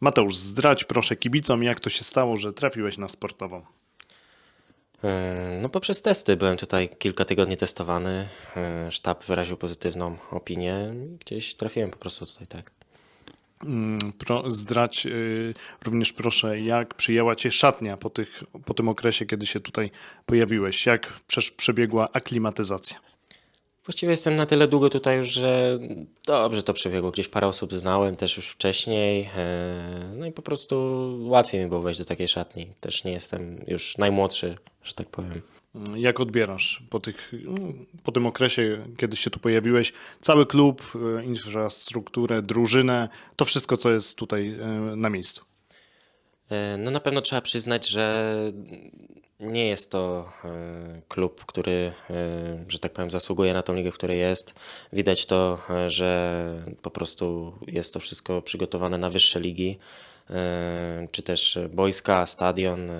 Mateusz, zdradź proszę kibicom, jak to się stało, że trafiłeś na sportową. E, No poprzez testy byłem tutaj kilka tygodni testowany. E, Sztab wyraził pozytywną opinię. Gdzieś trafiłem po prostu tutaj tak. Mm, Pro, zdradź y, również proszę, jak przyjęła cię szatnia po, tych, po tym okresie, kiedy się tutaj pojawiłeś. Jak przebiegła aklimatyzacja? Właściwie jestem na tyle długo tutaj już, że dobrze to przebiegło. Gdzieś parę osób znałem też już wcześniej. e, No i po prostu łatwiej mi było wejść do takiej szatni. Też nie jestem już najmłodszy, że tak powiem. Jak odbierasz po, tych, mm, po tym okresie, kiedy się tu pojawiłeś, cały klub, y, infrastrukturę, drużynę, to wszystko, co jest tutaj y, na miejscu? E, No na pewno trzeba przyznać, że nie jest to e, klub, który, e, że tak powiem, zasługuje na tą ligę, w której jest. Widać to, e, że po prostu jest to wszystko przygotowane na wyższe ligi, czy też boiska, stadion.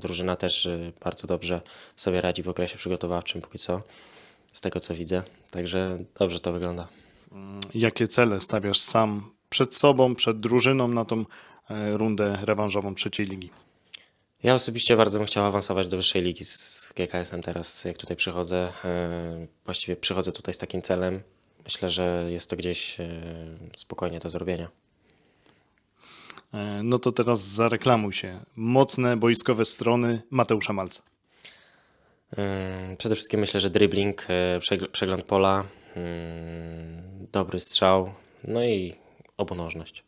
Drużyna też bardzo dobrze sobie radzi w okresie przygotowawczym póki co, z tego co widzę. Także dobrze to wygląda. Jakie cele stawiasz sam przed sobą, przed drużyną na tą rundę rewanżową trzeciej ligi? Ja osobiście bardzo bym chciał awansować do wyższej ligi z GKS-em teraz, jak tutaj przychodzę. E, Właściwie przychodzę tutaj z takim celem. Myślę, że jest to gdzieś e, spokojnie do zrobienia. E, No to teraz zareklamuj się. Mocne boiskowe strony Mateusza Malca. Przede wszystkim myślę, że dribbling, przegl- przegląd pola, mm, dobry strzał, no i obunożność.